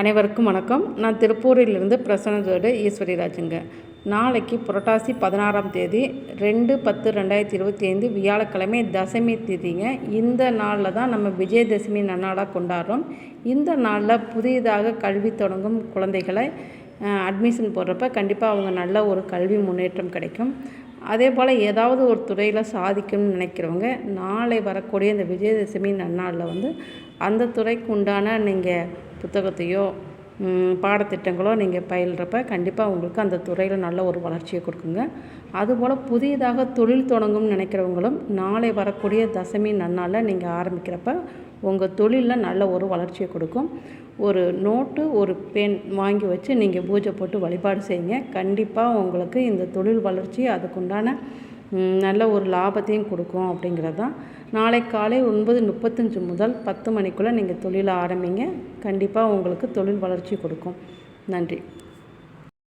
அனைவருக்கும் வணக்கம். நான் திருப்பூரிலிருந்து பிரசன்னதோடு ஈஸ்வரி ராஜுங்க நாளைக்கு புரட்டாசி பதினாறாம் தேதி ரெண்டு பத்து ரெண்டாயிரத்தி இருபத்தி ஐந்து வியாழக்கிழமை தசமி திதிங்க. இந்த நாளில் தான் நம்ம விஜயதசமி நன்னாளாக கொண்டாடுறோம். இந்த நாளில் புதியதாக கல்வி தொடங்கும் குழந்தைகளை அட்மிஷன் போடுறப்ப கண்டிப்பாக அவங்க நல்ல ஒரு கல்வி முன்னேற்றம் கிடைக்கும். அதே போல் ஏதாவது ஒரு துறையில் சாதிக்கணும்னு நினைக்கிறவங்க நாளை வரக்கூடிய இந்த விஜயதசமி நன்னாளில் வந்து அந்த துறைக்கு உண்டான நீங்கள் புத்தகத்தையோ பாடத்திட்டங்களோ நீங்கள் பயில்றப்ப கண்டிப்பாக உங்களுக்கு அந்த துறையில் நல்ல ஒரு வளர்ச்சியை கொடுக்குங்க. அதுபோல் புதியதாக தொழில் தொடங்கும்னு நினைக்கிறவங்களும் நாளை வரக்கூடிய தசமி நன்னால் நீங்கள் ஆரம்பிக்கிறப்ப உங்கள் தொழிலில் நல்ல ஒரு வளர்ச்சியை கொடுக்கும். ஒரு நோட்டு ஒரு பென் வாங்கி வச்சு நீங்கள் பூஜை போட்டு வழிபாடு செய்யுங்க. கண்டிப்பாக உங்களுக்கு இந்த தொழில் வளர்ச்சி அதுக்குண்டான நல்ல ஒரு லாபத்தையும் கொடுக்கும் அப்படிங்கிறது தான். நாளை காலை ஒன்பது முப்பத்தஞ்சு முதல் பத்து மணிக்குள்ளே நீங்கள் தொழிலை ஆரம்பிங்க. கண்டிப்பாக உங்களுக்கு தொழில் வளர்ச்சி கொடுக்கும். நன்றி.